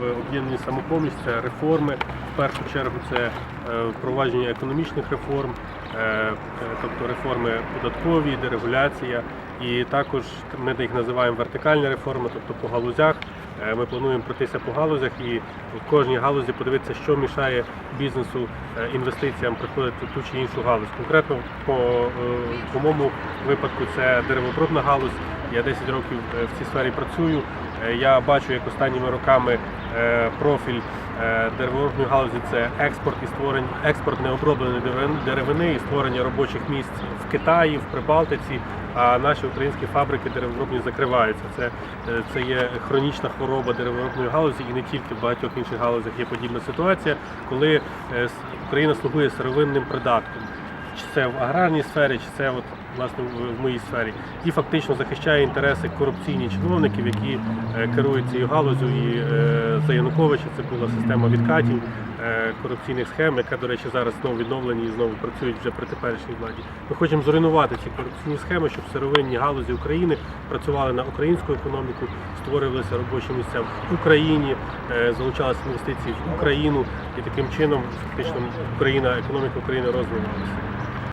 в об'єднанні самопоміч це реформи. В першу чергу це е, впровадження економічних реформ, е, е, тобто реформи податкові, дерегуляція. І також ми їх називаємо вертикальні реформи, тобто по галузях. Ми плануємо пройтися по галузях і в кожній галузі подивитися, що мішає бізнесу інвестиціям приходити в ту чи іншу галузь. Конкретно по, по моєму випадку це деревообробна галузь. Я 10 років в цій сфері працюю. Е, Я бачу, як останніми роками е, профіль е, деревообробної галузі це експорт і створення експорт необробленої деревини і створення робочих місць в Китаї, в Прибалтиці. А наші українські фабрики деревообробні закриваються. Це, це є хронічна хвороба деревообробної галузі, і не тільки в багатьох інших галузях є подібна ситуація, коли Україна слугує сировинним придатком чи це в аграрній сфері, чи це от, власне в моїй сфері, і фактично захищає інтереси корупційних чиновників, які е, керують цією галузю. І е, за Януковича це була система відкатів корупційних схем, яка, до речі, зараз знову відновлені і знову працюють вже при теперішній владі. Ми хочемо зруйнувати ці корупційні схеми, щоб сировинні галузі України працювали на українську економіку, створювалися робочі місця в Україні, е, залучалися інвестиції в Україну, і таким чином фактично Україна, економіка України розвивалася.